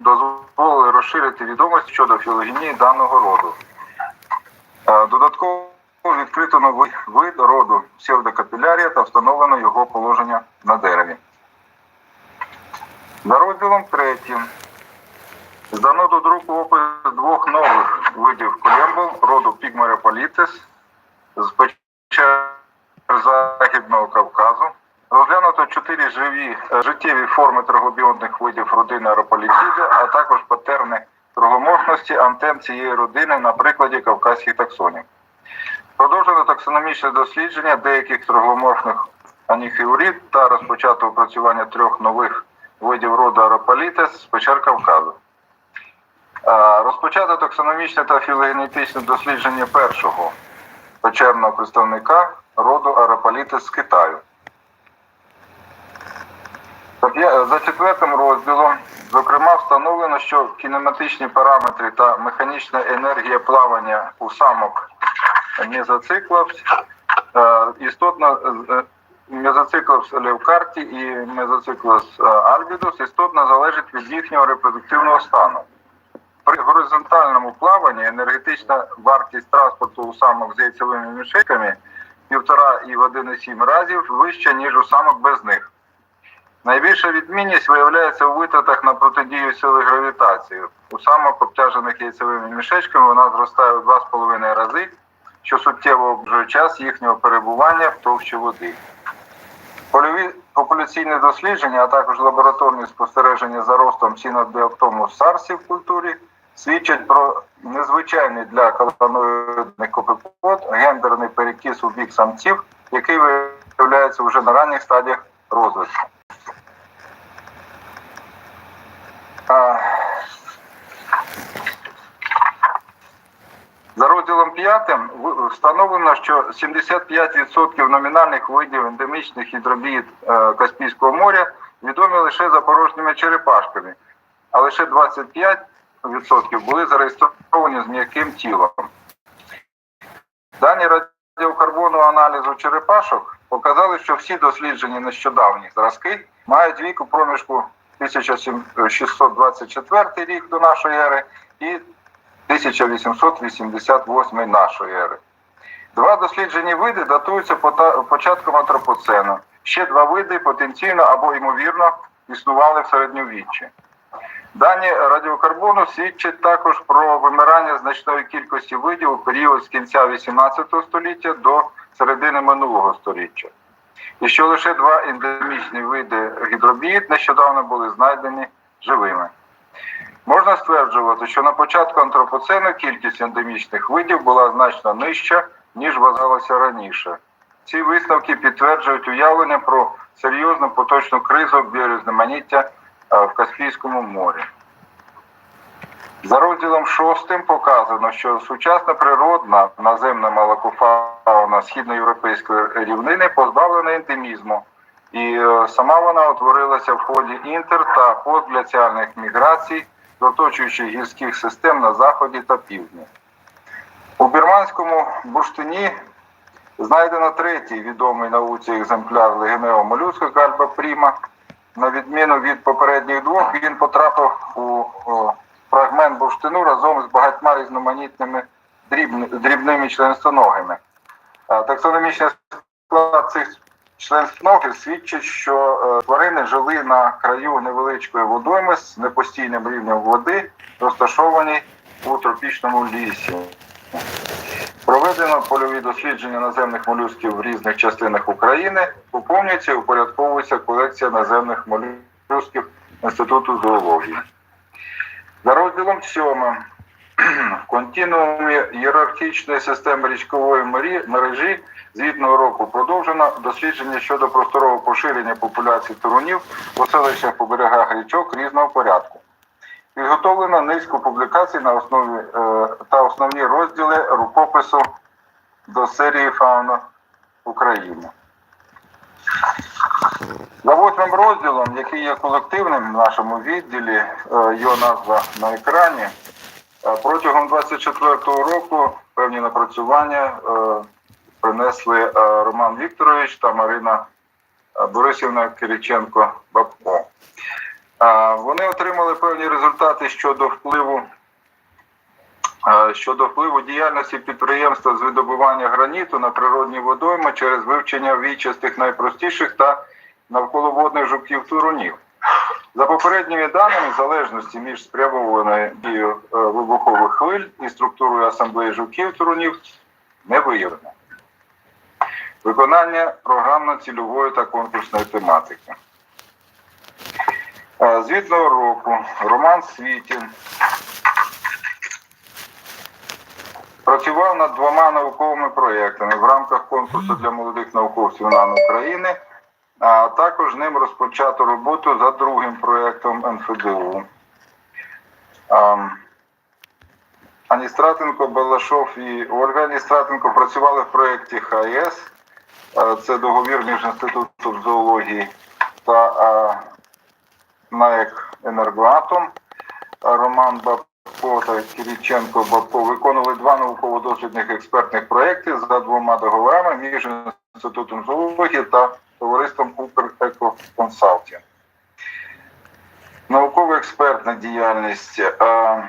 дозволили розширити відомості щодо філогенії даного роду. Е, Додатково відкрито новий вид роду псевдокапілярія та встановлено його положення на дереві. За розділом третім здано до друку опис двох нових видів колембл роду Пігмереполітес з печер Західного Кавказу. Розглянуто чотири живі е, життєві форми торгобіонних видів родини аерополітіди, також патерни кругомовності антен цієї родини на прикладі кавказьких таксонів. Продовжено таксономічне дослідження деяких трогломорфних аніхіурід та розпочато опрацювання трьох нових видів роду аерополітес з печер Кавказу. Розпочато таксономічне та філогенетичне дослідження першого печерного представника роду аерополітес з Китаю. За четвертим розділом, зокрема, встановлено, що кінематичні параметри та механічна енергія плавання у самок мезоциклопс е, істотно е, мезоциклопс левкарті і мезоциклопс е, альбідус істотно залежить від їхнього репродуктивного стану. При горизонтальному плаванні енергетична вартість транспорту у самок з яйцевими мішечками півтора і в 1,7 разів вища, ніж у самок без них. Найбільша відмінність виявляється у витратах на протидію сили гравітації. У самок, обтяжених яйцевими мішечками, вона зростає у 2,5 рази, що суттєво обмежує час їхнього перебування в товщі води. Польові популяційні дослідження, а також лабораторні спостереження за ростом сінодіоптому сарсів в культурі свідчать про незвичайний для колоноїдних копипод гендерний перекіс у бік самців, який виявляється вже на ранніх стадіях розвитку. А, За розділом 5 встановлено, що 75% номінальних видів ендемічних гідробіїд е, Каспійського моря відомі лише за порожніми черепашками, а лише 25% були зареєстровані з м'яким тілом. Дані радіокарбону аналізу черепашок показали, що всі досліджені нещодавні зразки мають вік у проміжку 1624 рік до нашої ери і 1888 нашої ери. Два досліджені види датуються початком антропоцену. Ще два види потенційно або ймовірно існували в середньовіччі. Дані радіокарбону свідчать також про вимирання значної кількості видів у період з кінця 18 століття до середини минулого століття. І що лише два ендемічні види гідробіїд нещодавно були знайдені живими. Можна стверджувати, що на початку антропоцену кількість ендемічних видів була значно нижча, ніж вважалося раніше. Ці висновки підтверджують уявлення про серйозну поточну кризу біорізноманіття е, в Каспійському морі. За розділом шостим показано, що сучасна природна наземна молокофауна східноєвропейської рівнини позбавлена ендемізму, і е, сама вона утворилася в ході інтер та постгляціальних міграцій оточуючих гірських систем на заході та півдні. У бірманському бурштині знайдено третій відомий науці екземпляр легенео молюска кальба пріма. На відміну від попередніх двох, він потрапив у фрагмент бурштину разом з багатьма різноманітними дрібн- дрібними членистоногими. А Таксономічний склад цих членистоногих свідчить, що е, тварини жили на краю невеличкої водойми з непостійним рівнем води, розташованій у тропічному лісі. Проведено польові дослідження наземних молюсків в різних частинах України. Поповнюється і упорядковується колекція наземних молюсків Інституту зоології. За розділом сьомим в континуумі ієрархічної системи річкової мережі звітного року продовжено дослідження щодо просторового поширення популяції турунів у селищах по берегах річок різного порядку. Підготовлено низку публікацій на основі е, та основні розділи рукопису до серії Фауна України. За восьмим розділом, який є колективним в нашому відділі, е, його назва на екрані. е, Протягом 24-го року певні напрацювання е, принесли Роман Вікторович та Марина Борисівна Кириченко Бабко. Вони отримали певні результати щодо впливу щодо впливу діяльності підприємства з видобування граніту на природні водойми через вивчення вічастих найпростіших та навколоводних жуків турунів. За попередніми даними, залежності між спрямованою дією е, вибухових хвиль і структурою асамблеї жуків турунів не виявлено. Виконання програмно-цільової та конкурсної тематики. Е, Звітного року Роман Світін працював над двома науковими проєктами в рамках конкурсу для молодих науковців НАН України, а також ним розпочато роботу за другим проєктом НФДУ. Ам, Аністратенко, Балашов і Ольга Аністратенко працювали в проєкті ХАЕС. Це договір між інститутом зоології та НАЕК Енергоатом. Роман Бабко та Кириченко Бабко виконували два науково-дослідних експертних проекти за двома договорами між інститутом зоології та товариством Укрекоконсалтінг. Науково-експертна діяльність. Е,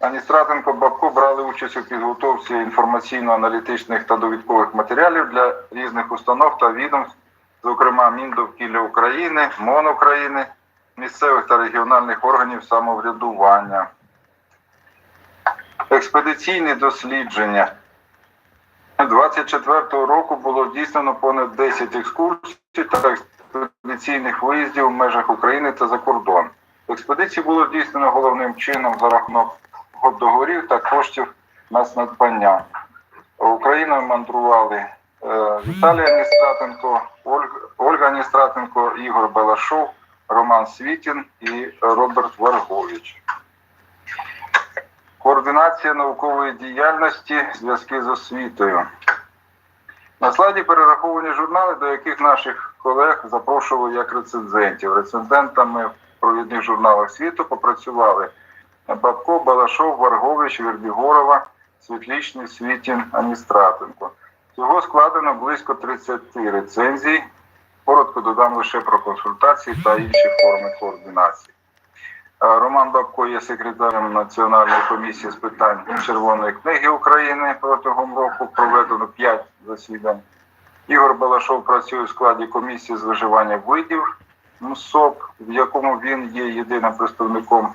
Аністратенко Бабко брали участь у підготовці інформаційно-аналітичних та довідкових матеріалів для різних установ та відомств, зокрема Міндовкілля України, МОН України, місцевих та регіональних органів самоврядування. Експедиційні дослідження. 24-го року було здійснено понад 10 екскурсій та експедиційних виїздів в межах України та за кордон. Експедиції було здійснено головним чином за рахунок договорів та коштів на надбання. Україною мандрували е, Віталій Аністратенко, Ольга, Ольга Ігор Балашов, Роман Світін і Роберт Варгович. Координація наукової діяльності, зв'язки з освітою. На слайді перераховані журнали, до яких наших колег запрошували як рецензентів. Рецензентами в провідних журналах світу попрацювали Бабко, Балашов, Варгович, Вербігорова, Світлічний, Світін, Аністратенко. Всього складено близько 30 рецензій. Коротко додам лише про консультації та інші форми координації. Е, Роман Бабко є секретарем Національної комісії з питань Червоної книги України. Протягом року проведено 5 засідань. Ігор Балашов працює в складі комісії з виживання видів МСОП, в якому він є єдиним представником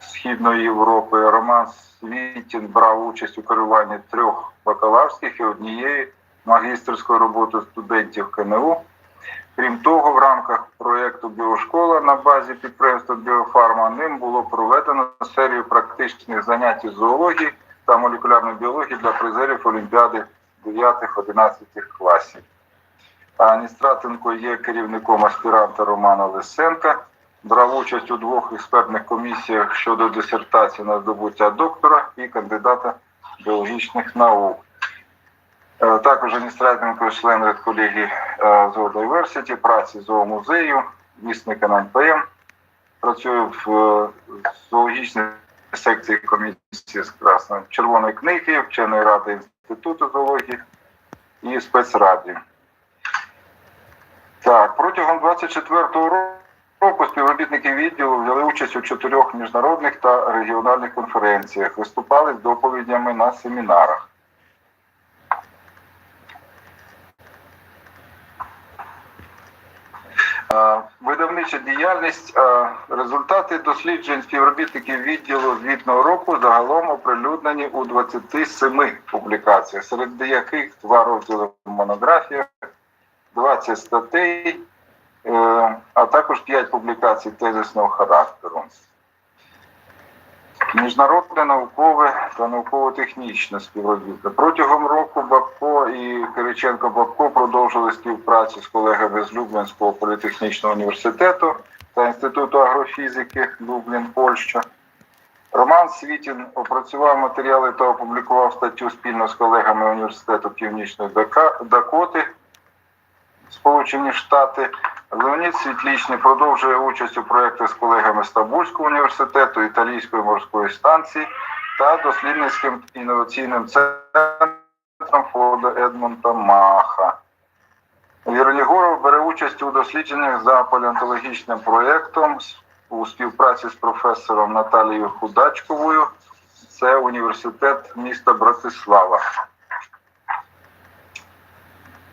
Східної Європи. Роман Світін брав участь у керуванні трьох бакалаврських і однієї магістерської роботи студентів КНУ. Крім того, в рамках проєкту Біошкола на базі підприємства Біофарма ним було проведено серію практичних занять із зоології та молекулярної біології для призерів Олімпіади 9-11 класів. Аністратенко є керівником аспіранта Романа Лисенка. Брав участь у двох експертних комісіях щодо дисертації на здобуття доктора і кандидата біологічних наук. Е, Також Аністратенко член редколегії Зоодайверсіті, праці зоомузею, вісник ННПМ. Працює в е, зоологічній секції комісії з Красної Червоної книги, вченої ради Інституту зоології і спецраді. Так, протягом 24-го року року співробітники відділу взяли участь у чотирьох міжнародних та регіональних конференціях, виступали з доповідями на семінарах. Е, Видавнича діяльність, е, результати досліджень співробітників відділу звітного року загалом оприлюднені у 27 публікаціях, серед яких два розділи в монографіях, 20 статей, е, а також 5 публікацій тезисного характеру. Міжнародне наукове та науково-технічне співробітництво. Протягом року Бабко і Кириченко Бабко продовжили співпрацю з колегами з Люблінського політехнічного університету та Інституту агрофізики Люблін, Польща. Роман Світін опрацював матеріали та опублікував статтю спільно з колегами університету Північної Дакоти, Сполучені Штати. Леонід Світлічний продовжує участь у проєктах з колегами Стамбульського університету, Італійської морської станції та дослідницьким інноваційним центром фонду Едмонта Маха. Віронігоров бере участь у дослідженнях за палеонтологічним проєктом у співпраці з професором Наталією Худачковою. Це університет міста Братислава.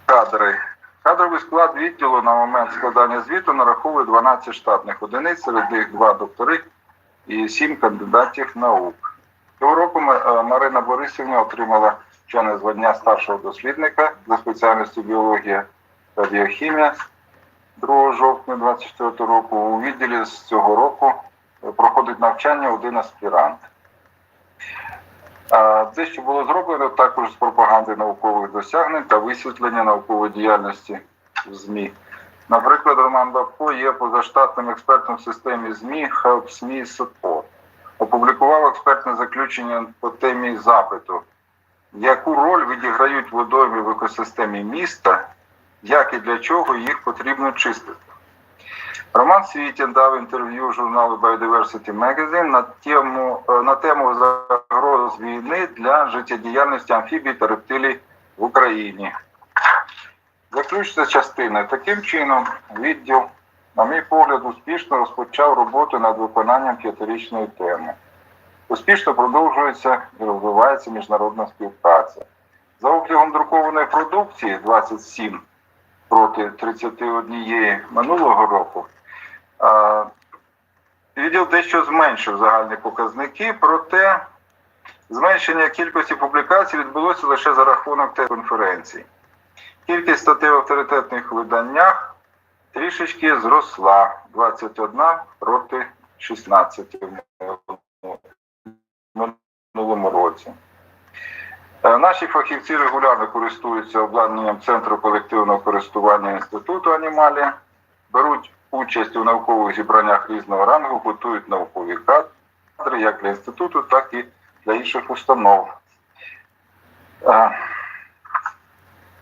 Кадри. Кадровий склад відділу на момент складання звіту нараховує 12 штатних одиниць, серед них два доктори і 7 кандидатів наук. Цього року е, Марина Борисівна отримала вчене звання старшого дослідника за спеціальністю біологія та біохімія 2 жовтня 2024 року. У відділі з цього року е, проходить навчання один аспірант. А, Дещо було зроблено також з пропаганди наукових досягнень та висвітлення наукової діяльності в ЗМІ. Наприклад, Роман Бабко є позаштатним експертом в системі ЗМІ Help СМІ Support. Опублікував експертне заключення по темі запиту, яку роль відіграють водойми в екосистемі міста, як і для чого їх потрібно чистити. Роман Світін дав інтерв'ю журналу Biodiversity Magazine на тему, е, на тему загроз війни для життєдіяльності амфібій та рептилій в Україні. Заключна частина. Таким чином, відділ, на мій погляд, успішно розпочав роботу над виконанням п'ятирічної теми. Успішно продовжується і розвивається міжнародна співпраця. За обсягом друкованої продукції 27 проти 31 минулого року. Відділ дещо зменшив загальні показники, проте зменшення кількості публікацій відбулося лише за рахунок конференцій. Кількість статей в авторитетних виданнях трішечки зросла 21 проти 16 в минулому році. Е, Наші фахівці регулярно користуються обладнанням Центру колективного користування Інституту Анімалія, беруть участь у наукових зібраннях різного рангу, готують наукові кадри як для інституту, так і для інших установ.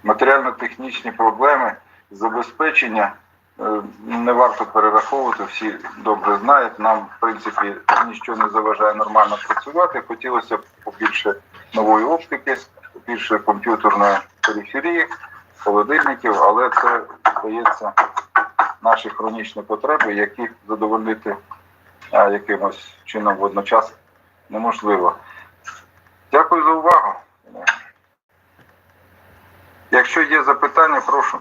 Матеріально-технічні проблеми забезпечення е, не варто перераховувати, всі добре знають. Нам, в принципі, нічого не заважає нормально працювати. Хотілося б побільше нової оптики, побільше комп'ютерної периферії, холодильників, але це здається наші хронічні потреби, які задовольнити якимось чином водночас неможливо. Дякую за увагу. Якщо є запитання, прошу.